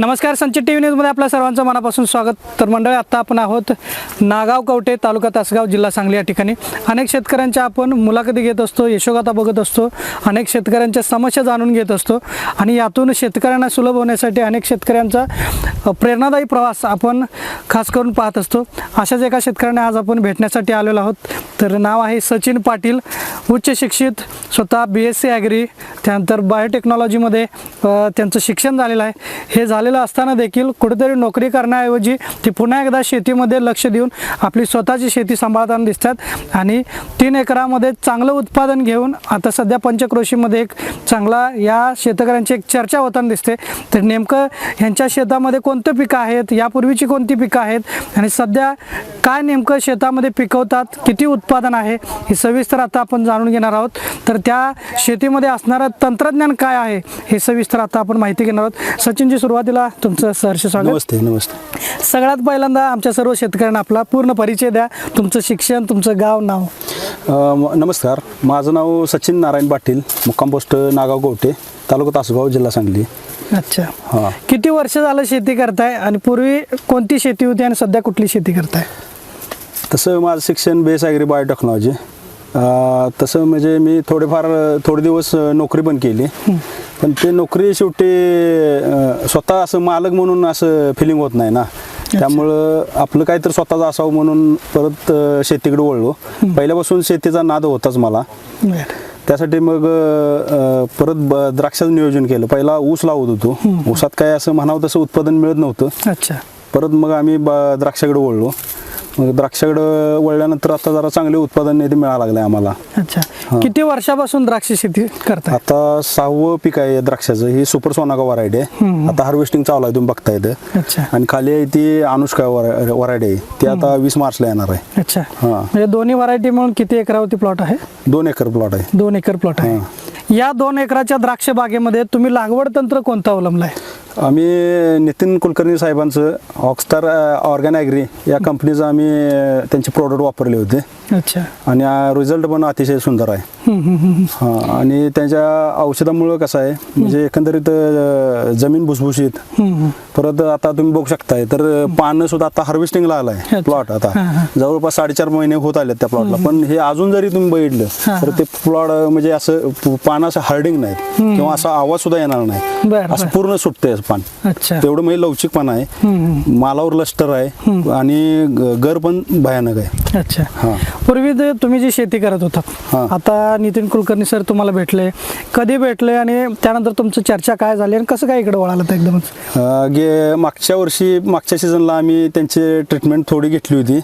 नमस्कार संचित T V न्यूजमध्ये आपल्या सर्वांचं मनापासून स्वागत. तर मंडळी आत्ता आपण आहोत नागाव कवटे तालुका तासगाव जिल्हा सांगली या ठिकाणी. अनेक शेतकऱ्यांच्या आपण मुलाखती घेत असतो यशोगाथा बघत असतो अनेक शेतकऱ्यांच्या समस्या जाणून घेत असतो आणि यातून शेतकऱ्यांना सुलभ होण्यासाठी अनेक शेतकऱ्यांचा प्रेरणादायी प्रवास आपण खास करून पाहत असतो. अशाच एका शेतकऱ्यांना आज आपण भेटण्यासाठी आलेलो आहोत. तर नाव आहे सचिन पाटील उच्च शिक्षित स्वतः बी एस सी ॲग्री त्यानंतर बायोटेक्नॉलॉजीमध्ये त्यांचं शिक्षण झालेलं आहे. हे झाले झालेलं असताना देखील कुठेतरी नोकरी करण्याऐवजी ते पुन्हा एकदा शेतीमध्ये लक्ष देऊन आपली स्वतःची शेती सांभाळताना दिसतात. आणि तीन एकरामध्ये चांगलं उत्पादन घेऊन आता सध्या पंचक्रोशीमध्ये एक चांगला या शेतकऱ्यांची एक चर्चा होताना दिसते. तर नेमकं ह्यांच्या शेतामध्ये कोणतं पिकं आहेत? यापूर्वीची कोणती पिकं आहेत? आणि सध्या काय नेमकं शेतामध्ये पिकवतात? किती उत्पादन आहे? हे सविस्तर आता आपण जाणून घेणार आहोत. तर त्या शेतीमध्ये असणारं तंत्रज्ञान काय आहे? हे सविस्तर आता आपण माहिती घेणार आहोत. सचिनजी सुरुवातीला तुमचं सहर्ष स्वागत. नमस्ते नमस्ते. सगळ्यात पहिल्यांदा आमच्या सर्व शेतकऱ्यांना आपला पूर्ण परिचय द्या. तुमचं शिक्षण तुमचं गाव नाव. अ, म- नमस्कार. माझं नाव सचिन नारायण पाटील मुक्काम पोस्ट नागाव गोवटे तालुका तासगाव जिल्हा सांगली. अच्छा. हां. किती वर्ष झालं शेती करताय आणि पूर्वी कोणती शेती होती आणि सध्या कुठली शेती करताय? तसं माझं शिक्षण बेस ॲग्री बायोटेक्नॉलॉजी. अ, तसं म्हणजे मी थोडेफार अ, थोडे दिवस अ, नोकरी पण केली. पण ते नोकरी शेवटी अ, स्वतः असं मालक म्हणून असं फिलिंग होत नाही ना. त्यामुळं आपलं काहीतरी स्वतःचं असावं म्हणून परत अ, शेतीकडे वळलो. पहिल्यापासून शेतीचा नाद होताच मला. बरं. त्यासाठी मग अ, परत ब- द्राक्षाचं नियोजन केलं. पहिला ऊस लावत होतो. ऊसात काय असं म्हणावं तसं उत्पादन मिळत नव्हतं. अच्छा. परत मग आम्ही ब- द्राक्षाकडे वळलो. मग द्राक्षाकडे वळल्यानंतर आता जरा चांगले उत्पादन ते मिळायला लागलं आम्हाला. अच्छा. किती वर्षापासून द्राक्ष शेती करताय? आता सहावं पीक आहे द्राक्षाचं. ही सुपर सोनागा वरायटी आहे. आता हार्वेस्टिंग चालू आहे तुम्ही बघता येतं अच्छा. आणि खाली आहे ती अनुष्का वरायटी आहे. ती आता वीस मार्चला येणार आहे. अच्छा. म्हणजे दोन्ही व्हरायटी म्हणून किती एकरावरती प्लॉट आहे? दोन एकर प्लॉट आहे. दोन एकर प्लॉट आहे. या दोन एकराच्या द्राक्ष बागेमध्ये तुम्ही लागवड तंत्र कोणतं अवलंबलाय? आम्ही नितीन कुलकर्णी साहेबांचं ऑक्स्टार ऑर्गॅन ॲग्री या कंपनीचं आम्ही त्यांचे प्रोडक्ट वापरले होते. अच्छा. आणि रिझल्ट पण अतिशय सुंदर आहे. हां आणि त्यांच्या औषधामुळं कसं आहे म्हणजे एकंदरीत अ, जमीन भुसभुशीत. परत आता तुम्ही बघू शकताय तर पानं सुद्धा आता हार्वेस्टिंगला आलाय. प्लॉट आता. हां. जवळपास साडेचार महिने होत आले त्या प्लॉटला पण हे अजून जरी तुम्ही बघितलं हां, तर ते प्लॉट म्हणजे असं प- पानं असं हर्डिंग नाहीत. किंवा असा आवाज सुद्धा येणार नाही. बरं, असं बरं. पूर्ण सुटतंय असं पान. अच्छा. तेवढं म्हणजे लवचिकपणा आहे. हम्म, हम्म. मालावर लष्टर आहे. आणि ग- गर पण भयानक आहे. अच्छा. हां. पूर्वी तुम्ही जी शेती करत होता. आता नितीन कुलकर्णी सर तुम्हाला भेटले कधी भेटले आणि त्यानंतर तुमची चर्चा काय झाली आणि कसं काय इकडे वळालं एकदमच? गे मागच्या वर्षी मागच्या सीझनला आम्ही त्यांची ट्रीटमेंट थोडी घेतली होती.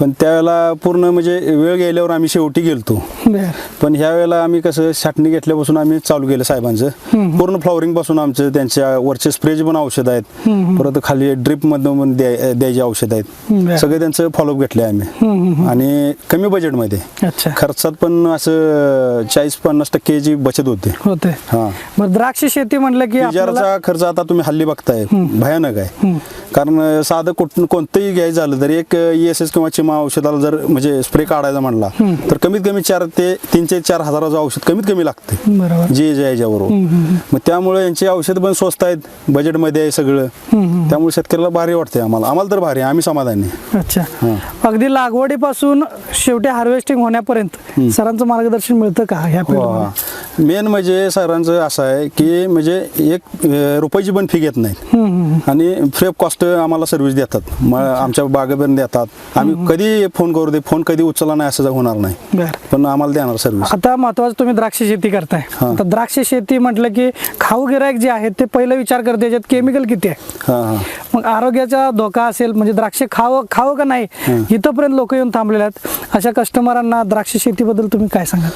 पण त्यावेळेला पूर्ण म्हणजे वेळ गेल्यावर आम्ही शेवटी गेलतो. पण ह्या वेळेला आम्ही कसं छाटणी घेतल्यापासून आम्ही चालू केलं साहेबांचं. पूर्ण फ्लॉवरिंगपासून आमचं त्यांच्या वरचे स्प्रेचे पण औषध आहेत परत खाली ड्रिप मधून द्यायचे औषध. आहेत. सगळे त्यांचं फॉलोअप घेतले आम्ही. आणि कमी बजेटमध्ये अच्छा. खर्चात पण असं चाळीस पन्नास टक्केची बचत होते. होते. हा. द्राक्ष शेती म्हणलं की आपल्याला इजाराचा खर्च आता तुम्ही हल्ली बघताय. भयानक आहे. कारण साधं कुठ कोणतंही घ्यायचं झालं तर एक एस एस किंवा चिमा औषधाला जर म्हणजे स्प्रे काढायचा म्हणला तर कमीत कमी चार ते तीन ते चार हजाराचं औषध कमीत कमी लागते बरोबर. जे जे याच्याबरोबर. मग त्यामुळे यांची औषध पण स्वस्त आहेत बजेटमध्ये आहे सगळं त्यामुळे शेतकऱ्याला भारी वाटते आम्हाला. आम्हाला तर भारी आहे, आम्ही समाधानी आहे. अच्छा. अगदी लागवडीपासून शेवटी हार्वेस्टिंग होण्यापर्यंत सरांचं मार्गदर्शन मिळतं का ह्या? मेन म्हणजे सरांचं असं आहे की म्हणजे एक रुपयाची पण फी घेत हम्म, आणि फ्री ऑफ कॉस्ट आम्हाला सर्व्हिस देतात. आमच्या बागेपर्यंत देतात. आम्ही कधी फोन करू दे फोन कधी उचलला नाही असं होणार नाही. पण आम्हाला देणार सर्व्हिस आता महत्वाचं तुम्ही द्राक्ष शेती करताय. आता द्राक्ष शेती म्हटलं की खाऊ गिरायक जे आहेत ते पहिलं विचार करते याच्यात केमिकल किती आहे. मग आरोग्याचा धोका असेल म्हणजे द्राक्ष खावं खावं का नाही इथंपर्यंत लोक येऊन थांबलेले आहेत. अशा कस्टमरांना द्राक्ष शेतीबद्दल तुम्ही काय सांगाल?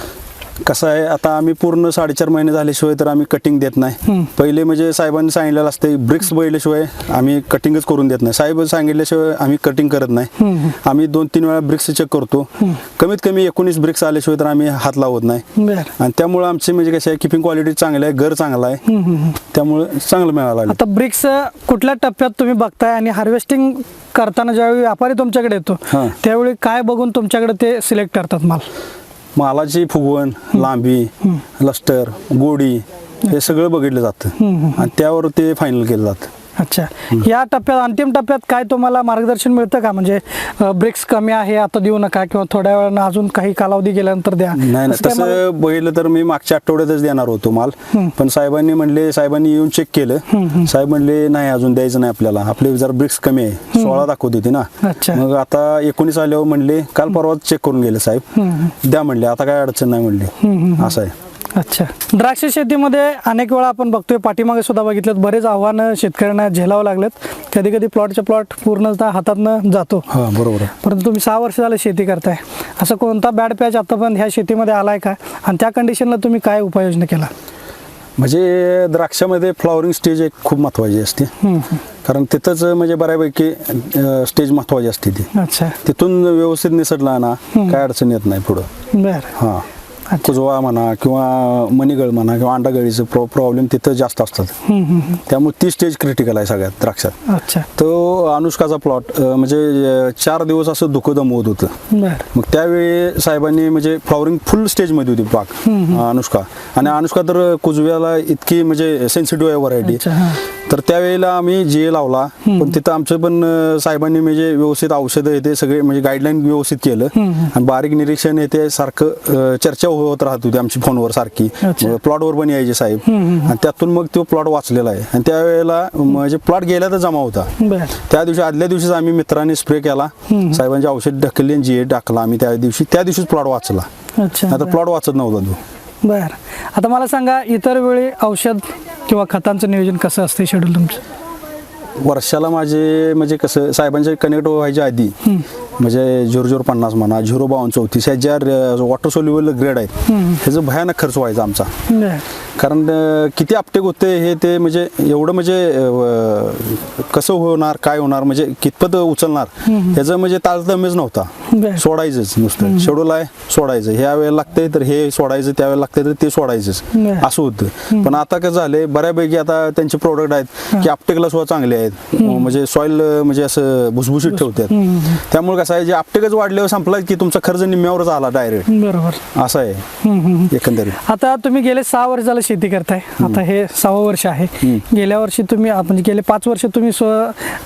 कसं आहे आता आम्ही पूर्ण साडेचार महिने झाल्याशिवाय तर आम्ही कटिंग देत नाही. पहिले म्हणजे साहेबांनी सांगितलेलं असते ब्रिक्स बघितल्याशिवाय आम्ही कटिंगच करून देत नाही. साहेब सांगितल्याशिवाय आम्ही कटिंग करत नाही. आम्ही दोन तीन वेळा ब्रिक्स चेक करतो. कमीत कमी एकोणीस ब्रिक्स आल्याशिवाय तर आम्ही हात लावत नाही. आणि त्यामुळे आमची म्हणजे कसं आहे किपिंग क्वालिटी चांगली आहे घर चांगला आहे. त्यामुळे चांगलं मिळायला लागलं. आता ब्रिक्स कुठल्या टप्प्यात तुम्ही बघताय आणि हार्वेस्टिंग करताना ज्यावेळी व्यापारी तुमच्याकडे येतो. त्यावेळी काय बघून तुमच्याकडे ते सिलेक्ट करतात माल? मालाची फुगवण लांबी लस्टर गोडी हे सगळं बघितलं जातं. आणि त्यावर ते फायनल केलं जातं. अच्छा. या टप्प्यात अंतिम टप्प्यात काय तुम्हाला मार्गदर्शन मिळतं का? म्हणजे ब्रेक्स कमी आहे आता देऊ नका किंवा थोड्या वेळानं अजून काही कालावधी गेल्यानंतर द्या. नाही तसं बघितलं तर मी मागच्या आठवड्यातच देणार होतो माल. पण साहेबांनी म्हणले साहेबांनी येऊन चेक केलं. साहेब म्हणले नाही अजून द्यायचं नाही आपल्याला. आपले जर ब्रिक्स कमी आहे सोळा दाखवत होती ना. अच्छा. मग आता एकोणीस आल्यावर म्हणले काल परवा चेक करून गेले साहेब. द्या म्हणले आता काय अडचण नाही म्हणले. असं आहे. अच्छा. द्राक्ष शेतीमध्ये अनेक वेळा आपण बघतोय पाठीमागे सुद्धा बघितलं बरेच आव्हानं शेतकऱ्यांना झेलावं लागलेत. कधी कधी प्लॉटच्या प्लॉट पूर्णतः हातातनं जातो. हा बरोबर परंतु तुम्ही सहा वर्ष झालं शेती करताय. असं कोणता बॅड पॅच आतापर्यंत ह्या शेतीमध्ये आलाय का? आणि त्या कंडिशनला तुम्ही काय उपाययोजना केला? म्हणजे द्राक्षामध्ये फ्लॉवरिंग स्टेज एक खूप महत्वाची असते. कारण तिथंच म्हणजे बऱ्यापैकी स्टेज महत्वाची असते ती. अच्छा. तिथून व्यवस्थित निसटला ना काय अडचण येत नाही पुढं. बर. हां. कुजवा म्हणा किंवा मणिगळ म्हणा किंवा अंडागळीचं प्रॉ प्रॉब्लेम तिथं जास्त असतात. त्यामुळे ती स्टेज क्रिटिकल आहे सगळ्यात द्राक्षात. अच्छा. तो अनुष्काचा प्लॉट म्हणजे चार दिवस असं धुकं दमवत होतं. मग त्यावेळी साहेबांनी म्हणजे फ्लॉवरिंग फुल स्टेजमध्ये होती पाक अनुष्का. आणि अनुष्का तर कुजव्याला इतकी म्हणजे सेन्सिटिव्ह आहे व्हरायटी तर त्यावेळेला आम्ही जे लावला पण तिथं आमचं पण साहेबांनी म्हणजे व्यवस्थित औषधं हे ते सगळे म्हणजे गाईडलाईन व्यवस्थित केलं. आणि बारीक निरीक्षण हे ते सारखं चर्चा होत राहत होती आमची फोनवर सारखी. प्लॉटवर पण यायचे साहेब. आणि त्यातून मग तो प्लॉट वाचलेला आहे. आणि त्यावेळेला म्हणजे प्लॉट गेला तर जमा होता. त्या दिवशी आदल्या दिवशीच आम्ही मित्रांनी स्प्रे केला. साहेबांची औषध ढकलली आणि जी टाकला. आम्ही त्या दिवशी त्या दिवशीच प्लॉट वाचला. आता प्लॉट वाचत नव्हता तो. बर. आता मला सांगा इतर वेळी औषध किंवा खतांचं नियोजन कसं असतं शेड्यूल तुमचं? वर्षाला माझे म्हणजे कसं साहेबांचे कनेक्ट व्हायच्या आधी म्हणजे झिरो झिरो पन्नास म्हणा झिरो बावन्न चौतीस ह्या ज्या वॉटर सोल्युबल ग्रेड आहेत ह्याचा भयानक खर्च व्हायचा आमचा. कारण किती अपटेक होते हे ते म्हणजे एवढं म्हणजे कसं होणार काय होणार म्हणजे कितपत उचलणार ह्याचं म्हणजे ताळतमेच नव्हता. सोडायचंच नुसतं. शेड्यूल आहे सोडायचं. ह्या वेळेला लागतंय तर हे सोडायचं त्यावेळेला लागतंय तर ते सोडायचंच. असं होतं. पण आता कसं झालंय बऱ्यापैकी आता त्यांचे प्रोडक्ट आहेत की आपटेकला सुद्धा चांगले आहेत. म्हणजे सॉइल म्हणजे असं भुसभुशीत ठेवतात. त्यामुळे कसं आहे जे आपटेकच वाढल्यावर संपला की तुमचा खर्च निम्म्यावरच आला डायरेक्ट बरोबर. असं आहे. एकंदरीत. आता तुम्ही गेले सहा वर्ष झालं शेती करताय. आता हे सहावं वर्ष आहे. गेल्या वर्षी तुम्ही म्हणजे गेले पाच वर्ष तुम्ही स्व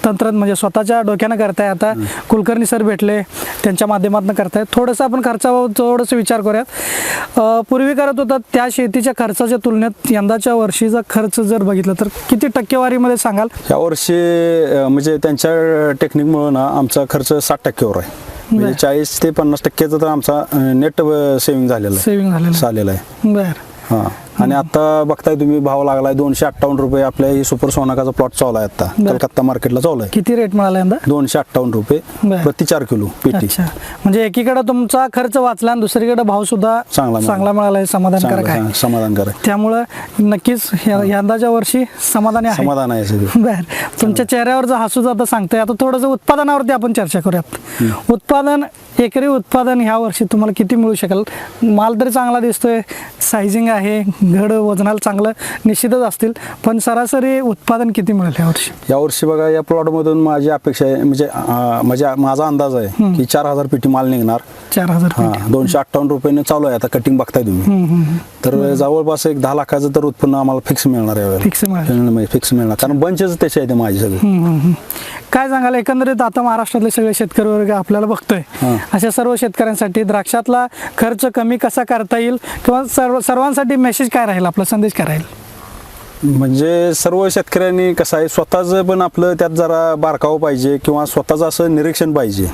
तंत्रज्ञ म्हणजे स्वतःच्या डोक्यानं करताय. आता कुलकर्णी सर भेटले त्यांच्या माध्यमातून करताय. थोडंसं आपण खर्चावर थोडंसं विचार करूयात. पूर्वी करत होता त्या शेतीच्या खर्चाच्या तुलनेत यंदाच्या वर्षीचा खर्च जर बघितला तर किती टक्केवारीमध्ये सांगाल? ह्या वर्षी म्हणजे त्यांच्या टेक्निकमुळे ना आमचा खर्च साठ टक्क्यावर आहे. म्हणजे. चाळीस ते पन्नास टक्क्याचा तर आमचा नेट सेव्हिंग झालेला आहे. सेव्हिंग झालेलं झालेला आहे. बर. हा. आणि आता बघताय तुम्ही भाव लागलाय दोनशे अठ्ठावन्न रुपये. आपल्या ही सुपर सोनाकाचा प्लॉट चालू आहे आता. कलकत्ता मार्केटला चालू आहे. किती रेट मिळाला यंदा? दोनशे अठ्ठावन्न रुपये. प्रति चार किलो पेटी. म्हणजे एकीकडे तुमचा खर्च वाचला आणि दुसरीकडे भाव सुद्धा चांगला. चांगला मिळाला. आहे समाधानकारक आहे. समाधानकारक. त्यामुळं नक्कीच यंदाच्या वर्षी समाधानी आहे. समाधान आहे सगळं. बर. तुमच्या चेहऱ्यावरचं हसूच आता सांगतोय. आता थोडंसं उत्पादनावरती आपण चर्चा करूयात. उत्पादन एकरी उत्पादन ह्या वर्षी तुम्हाला किती मिळू शकेल? माल तरी चांगला दिसतोय. सायझिंग आहे. घड वजनाला चांगलं निश्चितच असतील. पण सरासरी उत्पादन किती मिळेल ह्या वर्षी? यावर्षी बघा या प्लॉट मधून माझी अपेक्षा आहे म्हणजे म्हणजे माझा अंदाज आहे की चार हजार पेटी माल निघणार. चार हजार हा दोनशे अठ्ठावन्न रुपयाने चालू आहे आता कटिंग बघताय तुम्ही. तर जवळपास एक दहा लाखाचं तर उत्पन्न आम्हाला फिक्स मिळणार आहे. Fix मिळेल. फिक्स मिळणार. कारण बंचच त्याचे आहे ते माझे सगळे. काय सांगाल एकंदरीत आता महाराष्ट्रातले सगळे शेतकरी वर्ग आपल्याला बघतोय. अशा सर्व शेतकऱ्यांसाठी द्राक्षातला खर्च कमी कसा करता येईल? किंवा सर्व सर्वांसाठी मेसेज काय राहील? आपला संदेश काय राहील? म्हणजे सर्व शेतकऱ्यांनी कसं आहे स्वतःच पण आपलं त्यात जरा बारकावं पाहिजे किंवा स्वतःचं असं निरीक्षण पाहिजे.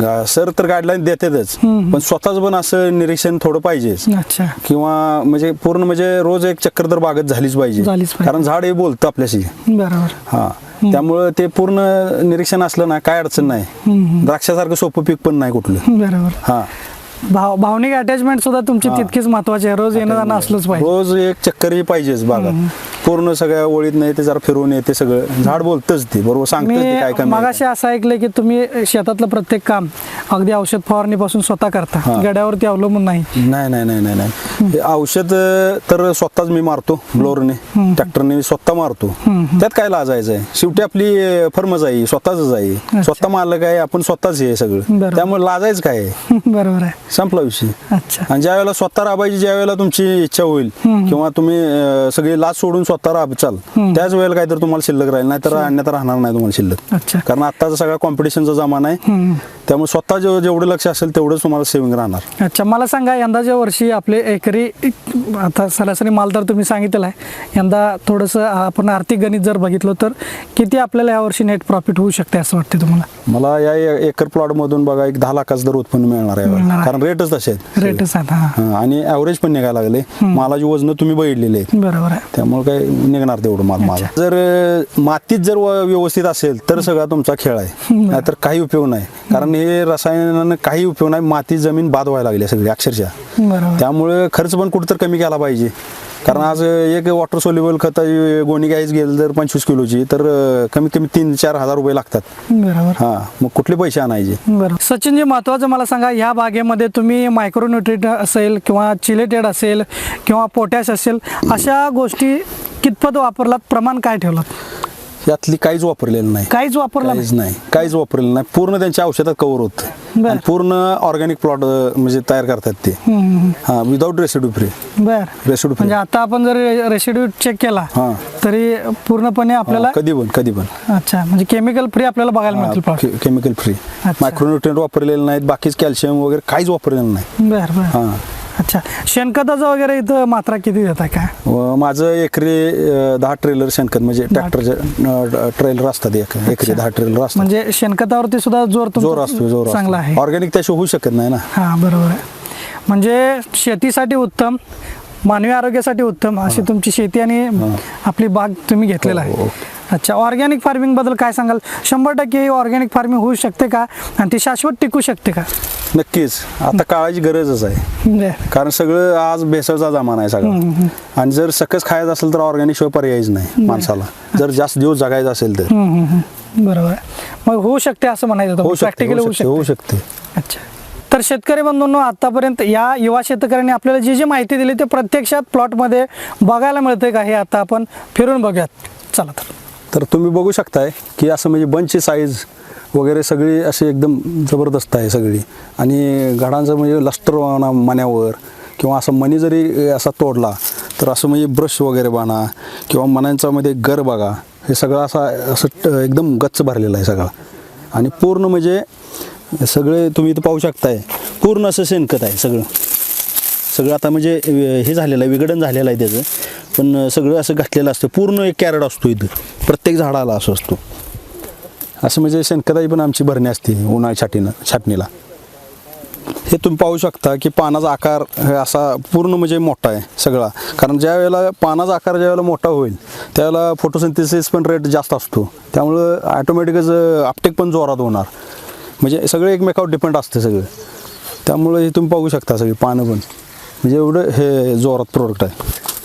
गा- सर तर गाईडलाईन देतातच. पण स्वतःच पण असं निरीक्षण थोडं पाहिजेच. अच्छा. किंवा म्हणजे पूर्ण म्हणजे रोज एक चक्कर तर बागत झालीच पाहिजे. झालीच पाहिजे. कारण झाड हे बोलतं आपल्याशी. बरोबर. हा. त्यामुळं ते पूर्ण निरीक्षण असलं ना काय अडचण नाही. द्राक्षासारखं सोपं पीक पण नाही कुठलं. बरोबर. हा. भाव भावनिक अटॅचमेंट सुद्धा तुमची. तितकीच महत्वाची आहे. रोज येणं जाणं असलंच पाहिजे. रोज एक चक्कर ही पाहिजेच बागात पूर्ण सगळ्या ओळीत नाही ते जरा फिरवून येते सगळं. झाड बोलतच ते बरोबर सांगतच ते काय मी कमी आहे. मगाशी असं ऐकलंय की तुम्ही शेतातलं प्रत्येक काम अगदी औषध फवारणीपासून स्वतः करता. गड्यावरती अवलंबून नाही. नाही नाही नाही नाही नाही. हे औषध अं, तर स्वतःच मी मारतो ब्लोअरने. ट्रॅक्टरने स्वतः मारतो. त्यात काय लाजायचं आहे? शेवटी आपली फर्मच आहे स्वतःच आहे. स्वतः मालक आहे आपण स्वतःच हे सगळं. बरोबर. त्यामुळे लाजायचं काय आहे? बरोबर आहे. संपला विषय. अच्छा. आणि ज्या वेळेला स्वतः राबायची ज्या वेळेला तुमची इच्छा होईल किंवा तुम्ही अं, सगळी लाच सोडून स्वतः राबचाल त्याच वेळेला काहीतरी तुम्हाला शिल्लक राहील नाहीतर अन्यथा राहणार नाही तुम्हाला शिल्लक. कारण आत्ताचा सगळा कॉम्पिटिशनचा जमाना आहे. त्यामुळे स्वतः जेव- जेवढं लक्ष असेल तेवढंच तुम्हाला सेव्हिंग राहणार. अच्छा मला सांगा यंदाच्या वर्षी आपले एकरी आता सरासरी माल तर तुम्ही सांगितलेला आहे यंदा थोडंसं आपण आर्थिक गणित जर बघितलं तर किती आपल्याला यावर्षी नेट प्रॉफिट होऊ शकते असं वाटते तुम्हाला? मला या ए- एकर प्लॉट मधून बघा एक दहा लाखाचं दर उत्पन्न मिळणार आहे आहे. कारण रेटच तसे आहेत. रेटच हां. हा, आणि ॲव्हरेज पण निघायला लागले. मालाची वजन तुम्ही बघितलेले आहेत. बरोबर आहे. त्यामुळे काय निघणार तेवढं माल मला. जर अं, मातीत जर व- व्यवस्थित असेल तर सगळा तुमचा खेळ आहे. नाहीतर काही उपयोग नाही. कारण हे रसायनानं काही उपयोग नाही. माती जमीन बाद व्हायला लागली सगळी अक्षरशः. बरोबर. त्यामुळे खर्च पण कुठं कमी केला पाहिजे. कारण आज एक वॉटर सोल्युबल खताची गोणी घ्यायची गेलं तर पंचवीस किलोची तर कमीत कमी तीन चार हजार रुपये लागतात. बरोबर. हा मग कुठले पैसे आणायचे? बरं सचिनजी महत्त्वाचं मला सांगा ह्या बागेमध्ये तुम्ही मायक्रोन्युट्रिट असेल किंवा चिलेटेड असेल किंवा पोटॅश असेल अशा गोष्टी कितपत वापरलात? प्रमाण काय ठेवलात? यातली काहीच वापरलेलं नाही. काहीच वापरला काहीच नाही. काहीच वापरलेलं नाही. पूर्ण त्यांच्या औषधात कव्हर होत. बरं. आणि पूर्ण ऑर्गॅनिक प्लॉट म्हणजे तयार करतात ते. हम्म, हा विदाऊट रेसिड्यू फ्री बर. रेसिड्यू फ्री म्हणजे आता आपण जर रेसिड्यू चेक केला हा. तरी पूर्णपणे आपल्याला कधी पण कधी पण. अच्छा म्हणजे केमिकल फ्री आपल्याला बघायला मिळतील प्लॉट केमिकल फ्री अच्छा. मायक्रोन्युट्रिएंट वापरलेले नाहीत बाकीच कॅल्शियम वगैरे काहीच वापरलेलं नाही. बर बर. हा. अच्छा शेणखताचं वगैरे इथं मात्रा किती देत आहे काय? व माझं एकरी अं, दहा ट्रेलर शेणखत म्हणजे ट्रॅक्टरचे ट्रेलर असतात एक एकरी दहा ट्रेलर असतात. म्हणजे शेणखतावरती सुद्धा जोर तुमचा जोर असतो जोर चांगला आहे. ऑर्गॅनिक त्याशिवाय होऊ शकत नाही ना. हा बरोबर आहे. म्हणजे शेतीसाठी उत्तम मानवी आरोग्यासाठी उत्तम अशी तुमची शेती आणि आपली बाग तुम्ही घेतलेला हो, आहे. हो. अच्छा ऑर्गॅनिक फार्मिंगबद्दल काय सांगाल? शंभर टक्के ऑर्गॅनिक फार्मिंग होऊ शकते का? आणि ती शाश्वत टिकू शकते का? नक्कीच. आता काळाची गरजच आहे. म्हणजे कारण सगळं आज भेसळचा जमाना आहे सगळा. आणि जर सकस खायचं असेल तर ऑर्गॅनिक शिवाय पर्यायच नाही माणसाला. जर जास्त दिवस जगायचं असेल तर. बरोबर मग होऊ शकते असं म्हणायचं होऊ शकते शकते अच्छा. तर शेतकरी बंधूंनो आतापर्यंत या युवा शेतकऱ्यांनी आपल्याला जी जी माहिती दिली ते प्रत्यक्षात प्लॉटमध्ये बघायला मिळते का हे आता आपण फिरून बघूयात. चला तर. तर तुम्ही बघू शकताय की असं म्हणजे बंचची साईज वगैरे सगळी अशी एकदम जबरदस्त आहे सगळी. आणि घडांचं म्हणजे लस्टर मण्यावर किंवा असं मणी जरी असा तोडला तर असं म्हणजे ब्रश वगैरे बाणा किंवा मण्यांचा मध्ये गर बघा हे सगळं असा असं ट- एकदम गच्च भरलेलं आहे सगळं. आणि पूर्ण म्हणजे सगळे तुम्ही इथं पाहू शकताय पूर्ण असं शेणखत आहे सगळं. सगळं आता म्हणजे हे झालेलं आहे विघटन झालेलं आहे त्याचं. पण सगळं असं घातलेलं असतं. पूर्ण एक कॅरेट असतो इथं. प्रत्येक झाडाला असं असतो. असं म्हणजे शेणखताची पण आमची भरणी असते उन्हाळी छाटीनं छाटणीला. हे तुम्ही पाहू शकता की पानाचा आकार असा पूर्ण म्हणजे मोठा आहे सगळा. कारण ज्या वेळेला पानाचा आकार ज्या वेळेला मोठा होईल त्यावेळेला फोटोसिंथेसिस पण रेट जास्त असतो. त्यामुळं ॲटोमॅटिकच आपटेक पण जोरात होणार. म्हणजे सगळं एकमेकावर डिपेंड असते सगळं. त्यामुळे हे तुम्ही पाहू शकता सगळी पानं पण. म्हणजे एवढं हे जोरात प्रोडक्ट आहे.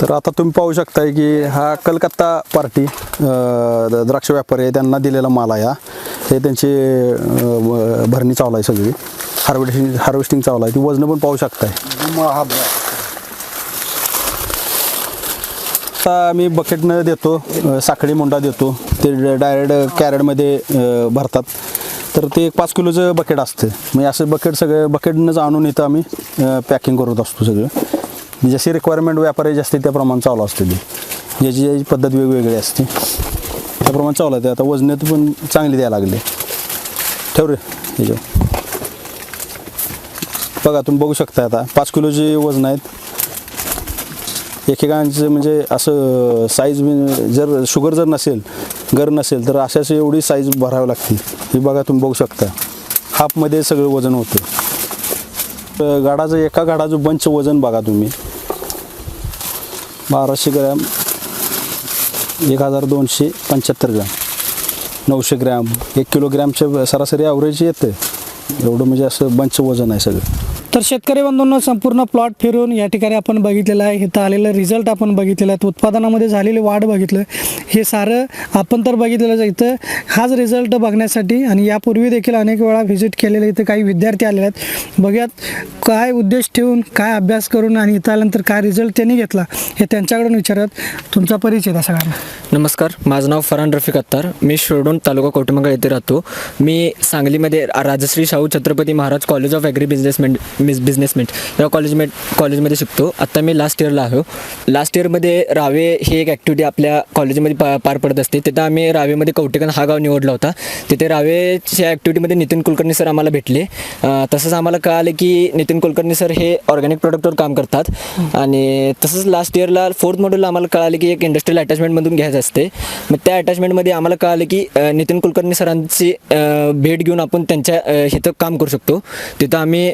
तर आता तुम्ही पाहू शकताय की हा कलकत्ता पार्टी द- द्राक्ष व्यापारी आहे त्यांना दिलेला माल आहे हा. हे त्यांची भरणी चावला आहे सगळी. हार्वेस्टिंग हार्वेस्टिंग चावला आहे. ती वजनं पण पाहू शकताय. आता आम्ही बकेटनं देतो साखळी मुंडा देतो. ते डायरेक्ट कॅरेटमध्ये भरतात. तर ते एक पाच किलोचं बकेट असतं. म्हणजे असं बकेट सगळं बकेटनंच आणून इथं आम्ही पॅकिंग करत असतो सगळं. म्हणजे जशी रिक्वायरमेंट व्यापारी असते त्याप्रमाणे चालू असते ती. ज्याची ज्याची पद्धत वेगवेगळी असते. त्याप्रमाणे चालू आहे ते. आता वजनात पण चांगली द्यायला लागले. ठेव रे याच्या बघा तुम्ही बघू शकता आता. पाच किलोची वजन आहेत. एकेकांचं म्हणजे असं साईज म्हणजे जर शुगर जर नसेल गर नसेल तर अशाच एवढी साईज भरावी लागते ही बघा तुम्ही बघू शकता. हाफमध्ये सगळं वजन होतं तर गाडाचं एका गाडाचं बंच वजन बघा तुम्ही. बाराशे ग्रॅम एक हजार दोनशे पंच्याहत्तर ग्रॅम. नऊशे ग्रॅम एक किलोग्रॅमच्या सरासरी ॲव्हरेज येतं एवढं म्हणजे असं बंच वजन आहे सगळं. तर शेतकरी बंधूंना संपूर्ण प्लॉट फिरून या ठिकाणी आपण बघितलेलं आहे. इथं आलेलं रिझल्ट आपण बघितलेला आहे. उत्पादनामध्ये झालेली वाढ बघितलं. हे सारं आपण तर बघितलेलं इथं हाच रिझल्ट बघण्यासाठी आणि यापूर्वी देखील अनेक वेळा व्हिजिट केलेले इथं काही विद्यार्थी आलेले आहेत. बघ्यात काय उद्देश ठेवून काय अभ्यास करून आणि इथं आल्यानंतर काय रिझल्ट त्यांनी घेतला हे त्यांच्याकडून विचारत तुमचा परिचय आहे सगळ्यांना. नमस्कार माझं नाव फरान रफिक अत्तार. मी शिरडून तालुका कवटेमंगळ येथे राहतो. मी सांगलीमध्ये Rajshri Shahu Chhatrapati Maharaj college of agri बिझनेसमेंट मिस बिझनेसमेंट या कॉलेजमेट कॉलेजमध्ये शिकतो आत्ता मी लास्ट इयरला आहो लास्ट इयरमध्ये रावे ही एक ॲक्टिव्हिटी आपल्या कॉलेजमध्ये पा पार पडत असते. तिथं आम्ही रावेमध्ये कवटेकन हा गाव निवडला होता. तिथे रावेच्या ॲक्टिव्हिटीमध्ये नितीन कुलकर्णी सर आम्हाला भेटले. तसंच आम्हाला कळालं की नितीन कुलकर्णी सर हे ऑर्गॅनिक प्रोडक्टवर काम करतात. आणि तसंच लास्ट इयरला फोर्थ मॉड्यूलला आम्हाला कळालं की एक इंडस्ट्रियल अटॅचमेंटमधून घ्यायचं असते. मग त्या अटॅचमेंटमध्ये आम्हाला कळालं की नितीन कुलकर्णी सरांची भेट घेऊन आपण त्यांच्या इथं काम करू शकतो. तिथं आम्ही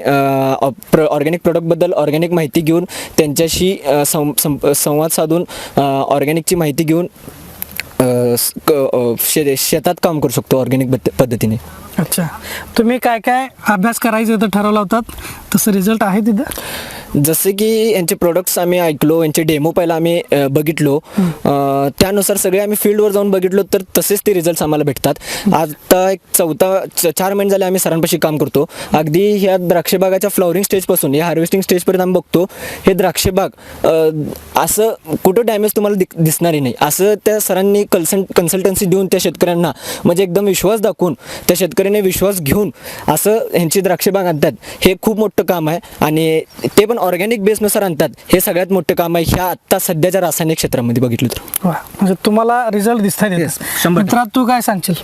ऑर्गॅनिक प्रोडक्टबद्दल ऑर्गॅनिक माहिती घेऊन त्यांच्याशी सं संवाद साधून ऑर्गॅनिकची माहिती घेऊन शे शेतात काम करू शकतो ऑर्गॅनिक पद्धतीने. अच्छा. तुम्ही काय काय अभ्यास करायचं तर ठरवला होतात तसं रिझल्ट आहे तिथं? जसे की यांचे प्रोडक्ट्स आम्ही ऐकलो यांचे डेमो पहिला आम्ही बघितलो. त्यानुसार सगळे आम्ही फील्डवर जाऊन बघितलो तर तसेच ते रिझल्ट्स आम्हाला भेटतात. आता एक चौथा च- चार महिने झाले आम्ही सरांपाशी काम करतो. अगदी ह्या द्राक्षबागाच्या फ्लॉवरिंग स्टेजपासून या हार्वेस्टिंग स्टेजपर्यंत आम्ही बघतो. हे द्राक्षबाग असं कुठं डॅमेज तुम्हाला दिसणारही नाही. असं त्या सरांनी कन्सल्ट कन्सल्टन्सी देऊन त्या शेतकऱ्यांना म्हणजे एकदम विश्वास दाखवून त्या शेतकऱ्याने विश्वास घेऊन असं ह्यांची द्राक्षबाग आणतात. हे खूप मोठं काम आहे आणि ते पण ऑर्गॅनिक बेसनुसार आणतात. हे सगळ्यात मोठं काम आहे. ह्या आत्ता सध्याच्या रासायनिक क्षेत्रामध्ये बघितलं तर. म्हणजे तुम्हाला रिझल्ट. मित्रा तू काय सांगशील?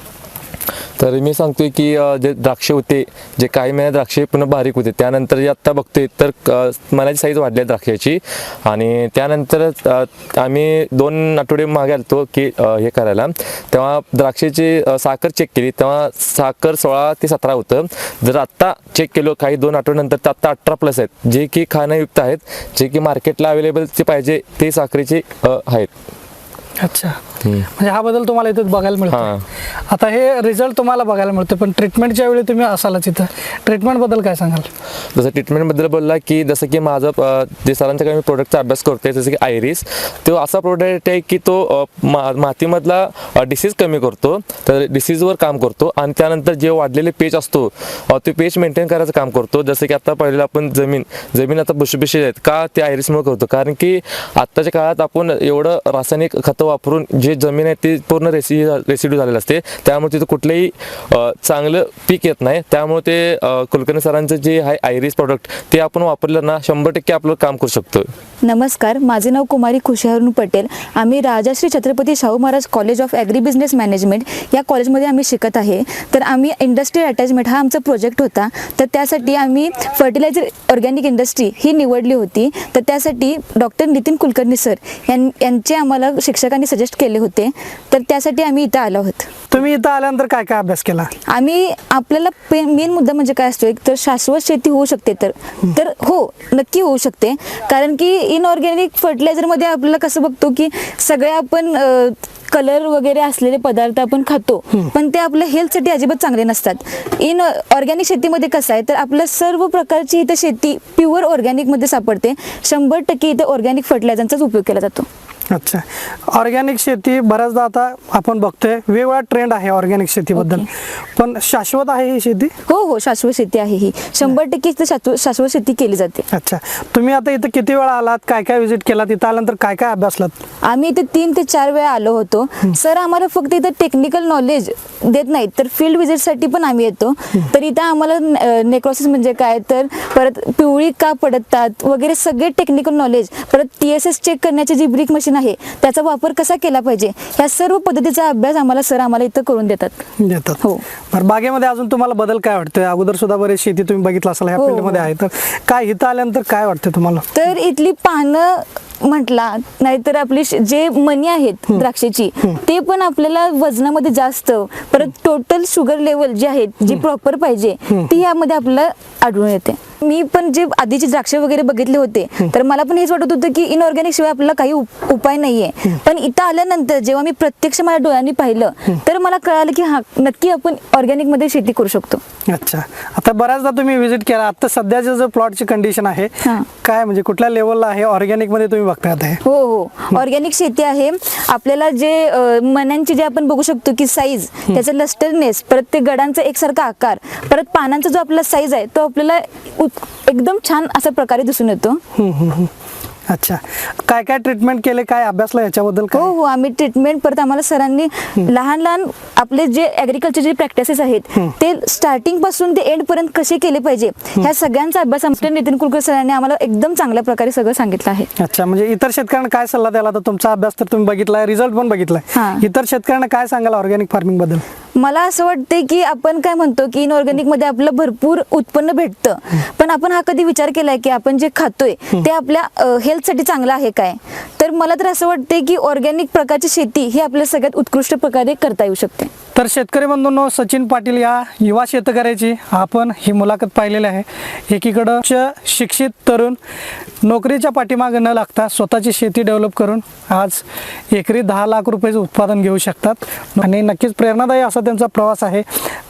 तर मी सांगतोय की जे द्राक्ष होते जे काही महिन्यात द्राक्षे पुन्हा बारीक होते त्यानंतर जे आत्ता बघतोय तर मला मनाची साईज वाढली आहे द्राक्षाची. आणि त्यानंतर आम्ही दोन आठवडे मागे आलतो की हे करायला. तेव्हा द्राक्षाची साखर चेक केली. तेव्हा साखर सोळा ते सतरा होतं. जर आत्ता चेक केलो काही दोन आठवड्यानंतर तर आत्ता अठरा प्लस आहेत. जे की खाण्यायुक्त आहेत. जे की मार्केटला अवेलेबल जे पाहिजे ते साखरेचे आहेत. अच्छा. म्हणजे हा बदल तुम्हाला इथं बघायला मिळतो. आता हे रिझल्ट तुम्हाला बघायला मिळतो पण ट्रीटमेंटच्या वेळी तुम्ही असालच इथं ट्रीटमेंटबद्दल काय सांगाल? जसं ट्रीटमेंटबद्दल बोलला की जसं की माझं जे सरांच्याकडे मी प्रोडक्टचा अभ्यास करतोय जसं की आयरिस तो असा प्रोडक्ट आहे की तो मातीमधला डिसीज कमी करतो तर डिसीजवर काम करतो आणि त्यानंतर जे वाढलेले पेज असतो ते पेज मेंटेन करायचं काम करतो. जसं की आता पहिलं आपण जमीन जमीन आता भुसभुशीत आहेत का ते आयरिसमुळे करतो. कारण की आत्ताच्या काळात आपण एवढं रासायनिक खतं वापरून जे जमीन आहे ती पूर्ण रेसि रेसिड्यू झालेलं असते. त्यामुळे तिथं कुठलंही चांगलं पीक येत नाही. त्यामुळे ते कुलकर्णी सरांचं जे आहे आयरिस प्रोडक्ट ते आपण वापरलं ना शंभर टक्के आपलं काम करू शकतो. नमस्कार माझे नाव कुमारी खुशियारून पटेल. आम्ही Rajashri Chhatrapati Shahu Maharaj college of agri business management या कॉलेजमध्ये आम्ही शिकत आहे. तर आम्ही इंडस्ट्री अटॅचमेंट हा आमचा प्रोजेक्ट होता. तर त्यासाठी आम्ही फर्टिलायझर ऑर्गॅनिक इंडस्ट्री ही निवडली होती. तर त्यासाठी डॉक्टर नितीन कुलकर्णी सर यां यांचे आम्हाला शिक्षकांनी सजेस्ट केले होते तर त्यासाठी आम्ही इथं आलो आहोत. तुम्ही इथं आल्यानंतर काय काय अभ्यास केला? आम्ही आपल्याला मेन मुद्दा म्हणजे काय असतो एक तर शाश्वत शेती होऊ शकते तर तर हो नक्की होऊ शकते. कारण की इनऑर्गॅनिक फर्टिलायझरमध्ये आपल्याला कसं बघतो की सगळे आपण कलर वगैरे असलेले पदार्थ आपण खातो पण ते आपल्या हेल्थसाठी अजिबात चांगले नसतात. इन ऑर्गॅनिक शेतीमध्ये कसं आहे तर आपल्या सर्व प्रकारची इथं शेती प्युअर ऑर्गॅनिकमध्ये सापडते. शंभर टक्के इथे ऑर्गॅनिक फर्टिलायझरचाच उपयोग केला जातो. अच्छा. ऑर्गॅनिक शेती बऱ्याचदा आता आपण बघतोय. वेगवेगळा ट्रेंड आहे ऑर्गॅनिक शेतीबद्दल. पण शाश्वत आहे ही शेती? हो हो शाश्वत शेती आहे ही. शंभर टक्के इथं शाश्वत शाश्वत शेती केली जाते. अच्छा. तुम्ही आता इथं किती वेळा आलात? काय काय विजिट केला तिथं आल्यानंतर काय काय अभ्यासलात आम्ही इथे तीन ते चार वेळा आलो होतो. सर आम्हाला फक्त इथं टेक्निकल नॉलेज देत नाहीत. तर फील्ड विजिटसाठी पण आम्ही येतो. तर इथं आम्हाला नेक्रोसिस म्हणजे काय? तर परत पिवळी का पडतात? वगैरे सगळे टेक्निकल नॉलेज परत टी एस एस चेक करण्याची जी ब्रिक मशीन आहे. त्याचा वापर कसा केला पाहिजे? ह्या सर्व पद्धतीचा अभ्यास आम्हाला सर आम्हाला इथं करून देतात. देतात. हो. बरं बागेमध्ये अजून तुम्हाला बदल काय वाटतंय? अगोदर सुद्धा बरेच शेती तुम्ही बघितलं असाल ह्या हो, फील्डमध्ये हो. आहे तर काय इथं आल्यानंतर काय वाटतं तुम्हाला? तर इथली पानं म्हटला नाहीतर आपली श- जे मणी आहेत द्राक्षाची ते पण आपल्याला वजनामध्ये जास्त परत टोटल शुगर लेवल जे आहेत जी प्रॉपर पाहिजे ती यामध्ये आपल्याला आढळून येते. मी पण जे आधीचे द्राक्ष वगैरे बघितले होते तर मला पण हेच वाटत होतं की इनऑर्गॅनिक शिवाय आपल्याला काही उप- उपाय नाहीये. पण इथं आल्यानंतर जेव्हा मी प्रत्यक्ष माझ्या डोळ्यांनी पाहिलं तर मला कळालं की हा नक्की आपण ऑर्गॅनिकमध्ये शेती करू शकतो. अच्छा. आता बऱ्याचदा तुम्ही व्हिजिट केला आता सध्याचं जो प्लॉटची कंडिशन आहे हां. काय म्हणजे कुठल्या लेवलला आहे ऑर्गॅनिकमध्ये तुम्ही बघताय आता हे? हो ऑर्गॅनिक शेती आहे. आपल्याला जे अ, मण्यांची जे आपण बघू शकतो की साईज त्याचा लस्टरनेस परत ते गडांचा एकसारखा आकार परत पानांचा जो आपला साईज आहे तो आपल्याला एकदम छान अशा प्रकारे दिसून येतो. अच्छा. काय काय ट्रीटमेंट केले काय अभ्यासला याच्याबद्दल हो हो आम्ही ट्रीटमेंट परत आम्हाला सरांनी लहान लहान आपले जे ॲग्रिकल्चर जे प्रॅक्टिसेस आहेत ते स्टार्टिंगपासून ते एंड पर्यंत कसे केले पाहिजे ह्या सगळ्यांचा अभ्यास आमच्या नितीन कुलकर सरांनी आम्हाला एकदम चांगल्या प्रकारे सगळं सांगितलं आहे. अच्छा म्हणजे इतर शेतकऱ्यांना काय सल्ला द्याला? तर तुमचा अभ्यास तर तुम्ही बघितलाय रिझल्ट पण बघितलाय. हां. इतर शेतकऱ्यांना काय सांगाल ऑर्गॅनिक फार्मिंगबद्दल? मला असं वाटते की आपण काय म्हणतो की इनऑर्गॅनिकमध्ये आपलं भरपूर उत्पन्न भेटतं. पण आपण हा कधी विचार केलाय की आपण जे खातोय ते आपल्या हेल्थसाठी चांगलं आहे काय? तर मला तर असं वाटते की ऑर्गॅनिक प्रकारची शेती ही आपल्या सगळ्यात उत्कृष्ट प्रकारे करता येऊ शकते. तर शेतकरी बंधूंनो सचिन पाटील या युवा शेतकऱ्याची आपण ही मुलाखत पाहिलेली आहे. एकीकडं श- शिक्षित तरुण नोकरीच्या पाठीमागे न लागता स्वतःची शेती डेव्हलप करून आज एकरी दहा लाख रुपयाचं उत्पादन घेऊ शकतात. आणि नक्कीच प्रेरणादायी असा त्यांचा प्रवास आहे.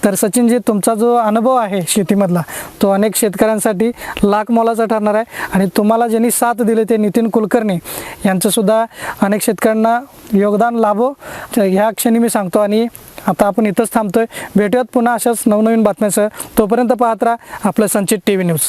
तर सचिनजी तुमचा जो अनुभव आहे शेतीमधला तो अनेक शेतकऱ्यांसाठी लाख मोलाचा ठरणार आहे. आणि तुम्हाला ज्यांनी साथ दिले ते नितीन कुलकर्णी यांचंसुद्धा अनेक शेतकऱ्यांना योगदान लाभो. ह्या क्षणी मी सांगतो आणि आता आपण इथंच थांबतोय. भेटूयात पुन्हा अशाच नवनवीन बातम्यासह. तोपर्यंत पाहत राहा आपलं संचित टी व्ही न्यूज.